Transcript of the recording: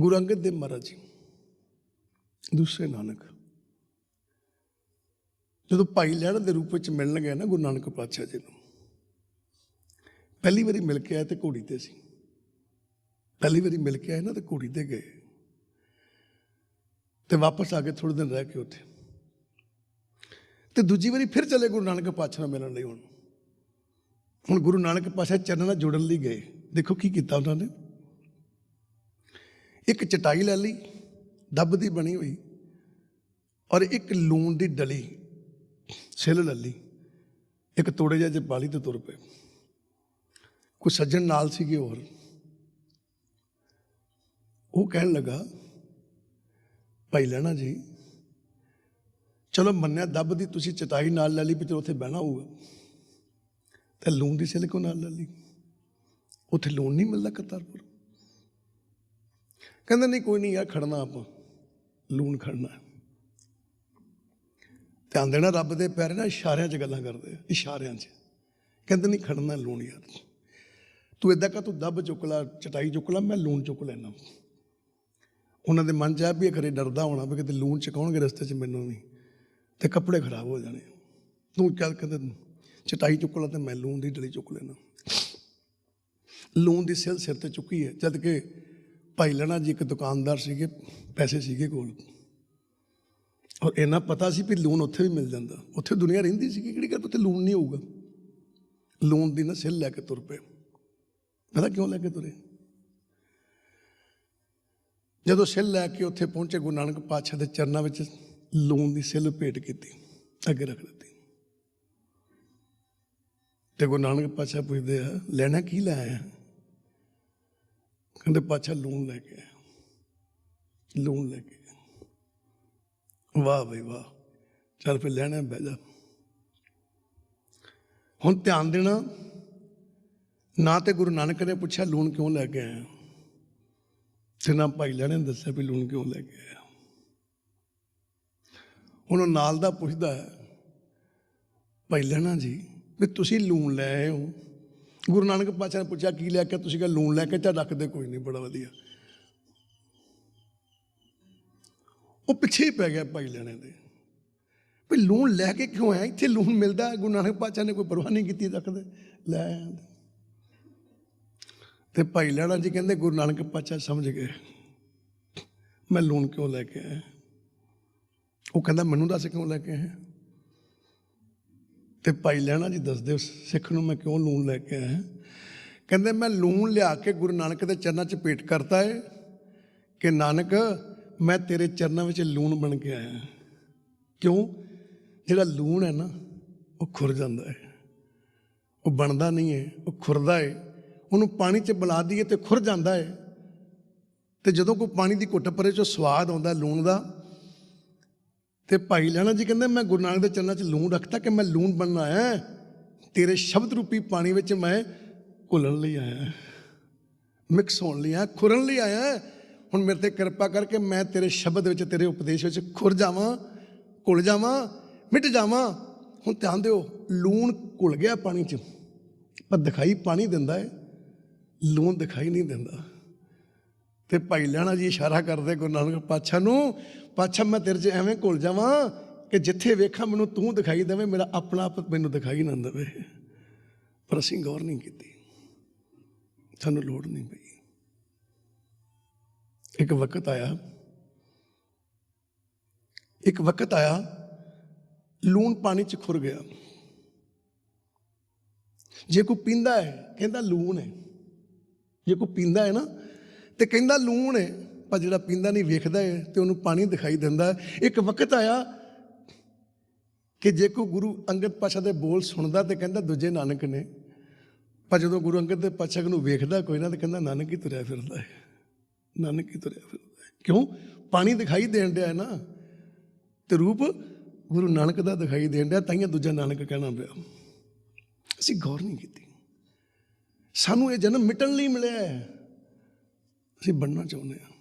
ਗੁਰੂ ਅੰਗਦ ਦੇਵ ਮਹਾਰਾਜ ਜੀ। ਦੂਸਰੇ ਨਾਨਕ। ਜਦੋਂ ਭਾਈ ਲਹਿਣ ਦੇ ਰੂਪ ਵਿੱਚ ਮਿਲਣ ਗਏ ਨਾ ਗੁਰੂ ਨਾਨਕ ਪਾਤਸ਼ਾਹ ਜੀ ਨੂੰ, ਪਹਿਲੀ ਵਾਰੀ ਮਿਲ ਕੇ ਆਏ ਤੇ ਘੋੜੀ ਤੇ ਸੀ। ਪਹਿਲੀ ਵਾਰੀ ਮਿਲ ਕੇ ਆਏ ਨਾ ਤੇ ਘੋੜੀ ਤੇ ਗਏ। ਤੇ ਵਾਪਸ ਆ ਕੇ ਥੋੜੇ ਦਿਨ ਰਹਿ ਕੇ ਉੱਥੇ। ਤੇ ਦੂਜੀ ਵਾਰੀ ਫਿਰ ਚਲੇ ਗੁਰੂ ਨਾਨਕ ਪਾਤਸ਼ਾਹ ਨਾਲ ਮਿਲਣ ਲਈ ਹੁਣ। ਹੁਣ ਗੁਰੂ ਨਾਨਕ ਪਾਤਸ਼ਾਹ ਚਰਨਾਂ ਨਾਲ ਜੁੜਨ ਲਈ ਗਏ। ਦੇਖੋ ਕੀ ਕੀਤਾ ਉਹਨਾਂ ਨੇ। ਇੱਕ ਚਟਾਈ ਲੈ ਲਈ, ਦੱਬ ਦੀ ਬਣੀ ਹੋਈ ਔਰ ਇੱਕ ਲੂਣ ਦੀ ਡਲੀ ਛਿੱਲ ਲੈ ਲਈ। ਇੱਕ ਤੋੜੇ ਜਿਹੇ ਚ ਪਾਲੀ ਤੇ ਤੁਰ ਪਏ। ਕੋਈ ਸੱਜਣ ਨਾਲ ਸੀਗੇ ਹੋਰ। ਉਹ ਕਹਿਣ ਲੱਗਾ, ਭਾਈ ਲੈਣਾ ਜੀ, ਚਲੋ ਮੰਨਿਆ ਦੱਬ ਦੀ ਤੁਸੀਂ ਚਟਾਈ ਨਾਲ ਲੈ ਲਈ ਵੀ ਚਲੋ ਉੱਥੇ ਬਹਿਣਾ ਹੋਊਗਾ। ਤੇ ਲੂਣ ਦੀ ਛਿੱਲ ਕਿਉਂ ਨਾਲ ਲੈ ਲਈ? ਉੱਥੇ ਲੂਣ ਨਹੀਂ ਮਿਲਦਾ ਕਰਤਾਰਪੁਰ। ਕਹਿੰਦਾ ਨਹੀਂ, ਕੋਈ ਨਹੀਂ ਯਾਰ ਖੜਨਾ ਆਪਾਂ। ਲੂਣ ਖੜਨਾ। ਧਿਆਨ ਦੇਣਾ, ਰੱਬ ਦੇ ਪਿਆਰੇ ਨਾਲ ਇਸ਼ਾਰਿਆਂ 'ਚ ਗੱਲਾਂ ਕਰਦੇ ਆ, ਇਸ਼ਾਰਿਆਂ 'ਚ। ਕਹਿੰਦੇ ਨਹੀਂ, ਖੜਨਾ ਲੂਣ ਯਾਰ। ਤੂੰ ਏਦਾਂ ਕਰ, ਤੂੰ ਦੱਬ ਚੁੱਕ ਲਾ, ਚਟਾਈ ਚੁੱਕ ਲਾ, ਮੈਂ ਲੂਣ ਚੁੱਕ ਲੈਣਾ ਉਹਨਾਂ ਦੇ ਮਨ 'ਚ ਆ ਵੀ ਇਹ ਖਰੇ ਡਰਦਾ ਹੋਣਾ ਵੀ ਕਿਤੇ ਲੂਣ ਚਕਾਉਣਗੇ ਰਸਤੇ 'ਚ ਮੈਨੂੰ ਨਹੀਂ ਤੇ ਕੱਪੜੇ ਖਰਾਬ ਹੋ ਜਾਣੇ। ਤੂੰ ਚੱਲ ਕਹਿੰਦੇ, ਚਟਾਈ ਚੁੱਕ ਲਾ ਤੇ ਮੈਂ ਲੂਣ ਦੀ ਡਲੀ ਚੁੱਕ ਲੈਣਾ ਲੂਣ ਦੀ ਸਿਲ ਸਿਰ ਤੇ ਚੁੱਕੀ ਹੈ, ਜਦ ਕਿ ਭਾਈ ਲੈਣਾ ਜੀ, ਇੱਕ ਦੁਕਾਨਦਾਰ ਸੀਗੇ, ਪੈਸੇ ਸੀਗੇ ਕੋਲ। ਔਰ ਇਹਨਾਂ ਪਤਾ ਸੀ ਵੀ ਲੂਣ ਉੱਥੇ ਵੀ ਮਿਲ ਜਾਂਦਾ। ਉੱਥੇ ਦੁਨੀਆ ਰਹਿੰਦੀ ਸੀ ਕਿਹੜੀ ਗੱਲ, ਉੱਥੇ ਲੂਣ ਨਹੀਂ ਹੋਊਗਾ। ਲੂਣ ਦੀ ਨਾ ਸਿੱਲ ਲੈ ਕੇ ਤੁਰ ਪਏ। ਪਤਾ ਕਿਉਂ ਲੈ ਕੇ ਤੁਰੇ? ਜਦੋਂ ਸਿੱਲ ਲੈ ਕੇ ਉੱਥੇ ਪਹੁੰਚੇ, ਗੁਰੂ ਨਾਨਕ ਪਾਤਸ਼ਾਹ ਦੇ ਚਰਨਾਂ ਵਿੱਚ ਲੂਣ ਦੀ ਸਿੱਲ ਭੇਟ ਕੀਤੀ, ਅੱਗੇ ਰੱਖ ਦਿੱਤੀ। ਤੇ ਗੁਰੂ ਨਾਨਕ ਪਾਤਸ਼ਾਹ ਪੁੱਛਦੇ ਆ, ਲੈਣਾ ਕੀ ਲੈ ਕਹਿੰਦੇ ਪਾਤਸ਼ਾਹ ਲੂਣ ਲੈ ਕੇ ਆਇਆ। ਲੂਣ ਲੈ ਕੇ ਵਾਹ ਬਈ ਵਾਹ। ਚੱਲ ਫਿਰ ਲੈਣਾ, ਬਹਿ ਜਾ। ਹੁਣ ਧਿਆਨ ਦੇਣਾ, ਨਾ ਤੇ ਗੁਰੂ ਨਾਨਕ ਨੇ ਪੁੱਛਿਆ, ਲੂਣ ਕਿਉਂ ਲੈ ਕੇ ਆਇਆ? ਤੇ ਨਾ ਭਾਈ ਲੈਣੇ ਨੇ ਦੱਸਿਆ ਵੀ ਲੂਣ ਕਿਉਂ ਲੈ ਕੇ ਆਇਆ। ਹੁਣ ਨਾਲ ਦਾ ਪੁੱਛਦਾ ਹੈ, ਭਾਈ ਲੈਣਾ ਜੀ, ਵੀ ਤੁਸੀਂ ਲੂਣ ਲੈ ਆਏ ਹੋ? ਗੁਰੂ ਨਾਨਕ ਪਾਤਸ਼ਾਹ ਨੇ ਪੁੱਛਿਆ, ਕੀ ਲੈ ਕੇ ਤੁਸੀਂ ਕਿਹਾ ਲੂਣ ਲੈ ਕੇ ਚਾ ਰੱਖਦੇ ਕੋਈ ਨਹੀਂ ਬੜਾ ਵਧੀਆ। ਉਹ ਪਿੱਛੇ ਹੀ ਪੈ ਗਿਆ ਭਾਈ ਲੈਣੇ ਦੇ। ਵੀ ਲੂਣ ਲੈ ਕੇ ਕਿਉਂ ਆਇਆ ਇੱਥੇ ਲੂਣ ਮਿਲਦਾ ਗੁਰੂ ਨਾਨਕ ਪਾਤਸ਼ਾਹ ਨੇ ਕੋਈ ਪਰਵਾਹ ਨਹੀਂ ਕੀਤੀ ਰੱਖਦੇ ਲੈ ਆਇਆ। ਤੇ ਭਾਈ ਲੈਣਾ ਜੀ ਕਹਿੰਦੇ, ਗੁਰੂ ਨਾਨਕ ਪਾਤਸ਼ਾਹ ਸਮਝ ਗਏ, ਮੈਂ ਲੂਣ ਕਿਉਂ ਲੈ ਕੇ ਆਇਆ? ਉਹ ਕਹਿੰਦਾ, ਮੈਨੂੰ ਦੱਸ ਕਿਉਂ ਲੈ ਕੇ ਆਇਆ? ਤੇ ਭਾਈ ਲੈਣਾ ਜੀ ਦੱਸਦੇ ਹੋ ਸਿੱਖ ਨੂੰ ਮੈਂ ਕਿਉਂ ਲੂਣ ਲੈ ਕੇ ਆਇਆ ਕਹਿੰਦੇ ਮੈਂ ਲੂਣ ਲਿਆ ਕੇ ਗੁਰੂ ਨਾਨਕ ਦੇ ਚਰਨਾਂ 'ਚ ਪੇਟ ਕਰਤਾ ਹੈ ਕਿ ਨਾਨਕ, ਮੈਂ ਤੇਰੇ ਚਰਨਾਂ ਵਿੱਚ ਲੂਣ ਬਣ ਕੇ ਆਇਆ ਕਿਉਂ? ਜਿਹੜਾ ਲੂਣ ਹੈ ਨਾ, ਉਹ ਖੁਰ ਜਾਂਦਾ ਹੈ। ਉਹ ਬਣਦਾ ਨਹੀਂ ਹੈ, ਉਹ ਖੁਰਦਾ ਹੈ ਉਹਨੂੰ ਪਾਣੀ 'ਚ ਬੁਲਾ ਦਈਏ ਤੇ ਖੁਰ ਜਾਂਦਾ ਹੈ ਤੇ ਜਦੋਂ ਕੋਈ ਪਾਣੀ ਦੀ ਘੁੱਟ ਪਰੇ 'ਚੋਂ ਸਵਾਦ ਆਉਂਦਾ ਲੂਣ ਦਾ ਤੇ ਭਾਈ ਲੈਣਾ ਜੀ ਕਹਿੰਦੇ, ਮੈਂ ਗੁਰੂ ਨਾਨਕ ਦੇ ਚਰਨਾਂ 'ਚ ਲੂਣ ਰੱਖਤਾ ਕਿ ਮੈਂ ਲੂਣ ਬਣਨ ਆਇਆ ਤੇਰੇ ਸ਼ਬਦ ਰੂਪੀ ਪਾਣੀ ਵਿੱਚ ਮੈਂ ਘੁਲਣ ਲਈ ਆਇਆ ਮਿਕਸ ਹੋਣ ਲਈ ਆਇਆ ਖੁਰਨ ਲਈ ਆਇਆ ਹੁਣ ਮੇਰੇ ਤੇ ਕਿਰਪਾ ਕਰਕੇ ਮੈਂ ਤੇਰੇ ਸ਼ਬਦ ਵਿੱਚ, ਤੇਰੇ ਉਪਦੇਸ਼ ਵਿੱਚ ਖੁਰ ਜਾਵਾਂ, ਘੁਲ ਜਾਵਾਂ, ਮਿਟ ਜਾਵਾਂ। ਹੁਣ ਧਿਆਨ ਦਿਓ, ਲੂਣ ਘੁਲ ਗਿਆ ਪਾਣੀ 'ਚ, ਪਰ ਦਿਖਾਈ ਪਾਣੀ ਦਿੰਦਾ ਹੈ, ਲੂਣ ਦਿਖਾਈ ਨਹੀਂ ਦਿੰਦਾ। ਤੇ ਭਾਈ ਲੈਣਾ ਜੀ ਇਸ਼ਾਰਾ ਕਰਦੇ ਗੁਰੂ ਨਾਨਕ ਪਾਤਸ਼ਾਹ ਨੂੰ, ਪਾਤਸ਼ਾਹ ਮੈਂ ਤੇਰੇ 'ਚ ਐਵੇਂ ਘੁਲ ਜਾਵਾਂ ਕਿ ਜਿੱਥੇ ਵੇਖਾਂ ਮੈਨੂੰ ਤੂੰ ਦਿਖਾਈ ਦੇਵੇ, ਮੇਰਾ ਆਪਣਾ ਆਪ ਮੈਨੂੰ ਦਿਖਾਈ ਨਾ ਦੇਵੇ। ਪਰ ਅਸੀਂ ਗੌਰ ਨਹੀਂ ਕੀਤੀ। ਸਾਨੂੰ ਲੋੜ ਨਹੀਂ ਪਈ। ਇੱਕ ਵਕਤ ਆਇਆ। ਇੱਕ ਵਕਤ ਆਇਆ। ਲੂਣ ਪਾਣੀ 'ਚ ਖੁਰ ਗਿਆ। ਜੇ ਕੋਈ ਪੀਂਦਾ ਹੈ, ਕਹਿੰਦਾ ਲੂਣ ਹੈ। ਜੇ ਕੋਈ ਪੀਂਦਾ ਹੈ ਨਾ ਤੇ ਕਹਿੰਦਾ ਲੂਣ ਹੈ, ਪਰ ਜਿਹੜਾ ਪੀਂਦਾ ਨਹੀਂ, ਵੇਖਦਾ ਹੈ ਤੇ ਉਹਨੂੰ ਪਾਣੀ ਦਿਖਾਈ ਦਿੰਦਾ ਇੱਕ ਵਕਤ ਆਇਆ ਕਿ ਜੇ ਕੋਈ ਗੁਰੂ ਅੰਗਦ ਪਾਸ਼ਾ ਦੇ ਬੋਲ ਸੁਣਦਾ ਤੇ ਕਹਿੰਦਾ ਦੂਜੇ ਨਾਨਕ ਨੇ, ਪਰ ਜਦੋਂ ਗੁਰੂ ਅੰਗਦ ਦੇ ਪਾਸ਼ਾ ਨੂੰ ਵੇਖਦਾ ਕੋਈ ਨਾ ਤੇ ਕਹਿੰਦਾ ਨਾਨਕ ਹੀ ਤੁਰਿਆ ਫਿਰਦਾ ਹੈ। ਨਾਨਕ ਹੀ ਤੁਰਿਆ ਫਿਰਦਾ ਹੈ। ਕਿਉਂ? ਪਾਣੀ ਦਿਖਾਈ ਦੇਣ ਡਿਆ ਹੈ ਨਾ, ਤੇ ਰੂਪ ਗੁਰੂ ਨਾਨਕ ਦਾ ਦਿਖਾਈ ਦੇਣ ਡਿਆ ਤਾਈਆਂ ਦੂਜਾ ਨਾਨਕ ਕਹਿਣਾ ਪਿਆ। ਅਸੀਂ ਗੌਰ ਨਹੀਂ ਕੀਤੀ। ਸਾਨੂੰ ਇਹ ਜਨਮ ਮਿਟਣ ਲਈ ਮਿਲਿਆ ਹੈ। ਅਸੀਂ ਬਣਨਾ ਚਾਹੁੰਦੇ ਹਾਂ।